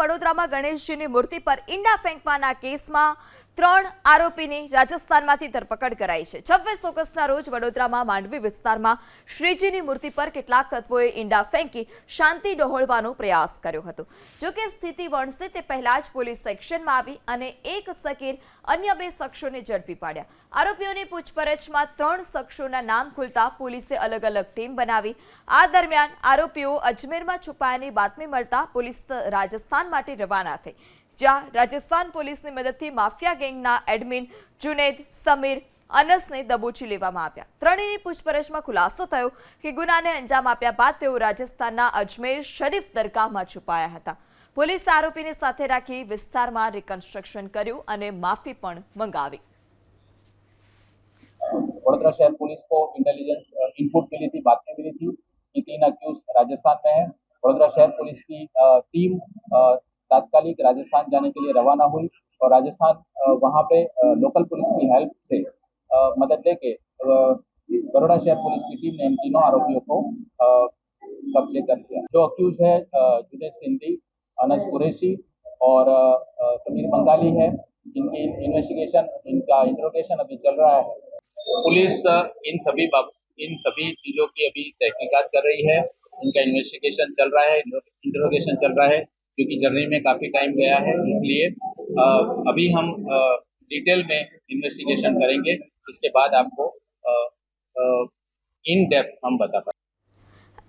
વડોદરામાં ગણેશજીની મૂર્તિ પર ઈંડા ફેંકવાના કેસમાં ત્રણ આરોપીની રાજસ્થાનમાંથી ધરપકડ કરાઈ છે. છવ્વીસ ઓગસ્ટના રોજ વડોદરામાં માંડવી વિસ્તારમાં શ્રીજીની મૂર્તિ પર કેટલાક તત્વોએ ઈંડા ફેંકી શાંતિ ડહોળવાનો પ્રયાસ કર્યો હતો. જોકે સ્થિતિ વણસે તે પહેલા જ પોલીસ સેક્શનમાં આવી અને એક સકીર અન્ય બે શખ્સોને ઝડપી પાડ્યા. આરોપીઓની પૂછપરછમાં ત્રણ શખ્સોના નામ ખુલતા પોલીસે અલગ અલગ ટીમ બનાવી. આ દરમિયાન આરોપીઓ અજમેરમાં છુપાયાની બાતમી મળતા પોલીસ રાજસ્થાન માટે રવાના થઈ. જ્યાં રાજસ્થાન પોલીસની મદદથી માફિયા ગેંગના એડમિન જુનેદ સમીર અનસને દબોચી લેવામાં આવ્યા ત્રણેયની પૂછપરછમાં ખુલાસો થયો કે ગુનાને અંજામ આપ્યા બાદ તેઓ રાજસ્થાનના અજમેર શરીફ દરગાહમાં છુપાયા હતા પોલીસ આરોપીને સાથે રાખી વિસ્તારમાં રિકન્સ્ટ્રક્શન કર્યું અને માફી પણ મંગાવી वडोदरा शहर पुलिस को इंटेलिजेंस इनपुट मिली थी बातें मिली थी कि तीन अक्यूज राजस्थान में है वडोदरा शहर पुलिस की अ, टीम अ, तात्कालिक राजस्थान जाने के लिए रवाना हुई और राजस्थान वहाँ पे लोकल पुलिस की हेल्प से मदद लेके बड़ोड़ा शहर पुलिस की टीम ने इन तीनों आरोपियों को कब्जे कर लिया। जो अक्यूज है जुनेद सिंधी, अनस कुरैशी और तमीर बंगाली है। इनकी इन्वेस्टिगेशन इनका इंट्रोगेशन अभी चल रहा है। पुलिस इन सभी इन सभी चीज़ों की अभी तहकीकात कर रही है। इनका इन्वेस्टिगेशन चल रहा है इंटरोगेशन चल रहा है। क्योंकि जर्नी में काफ़ी टाइम गया है, इसलिए अभी हम डिटेल में इन्वेस्टिगेशन करेंगे, इसके बाद आपको इन डेप्थ हम बता पाएँगे।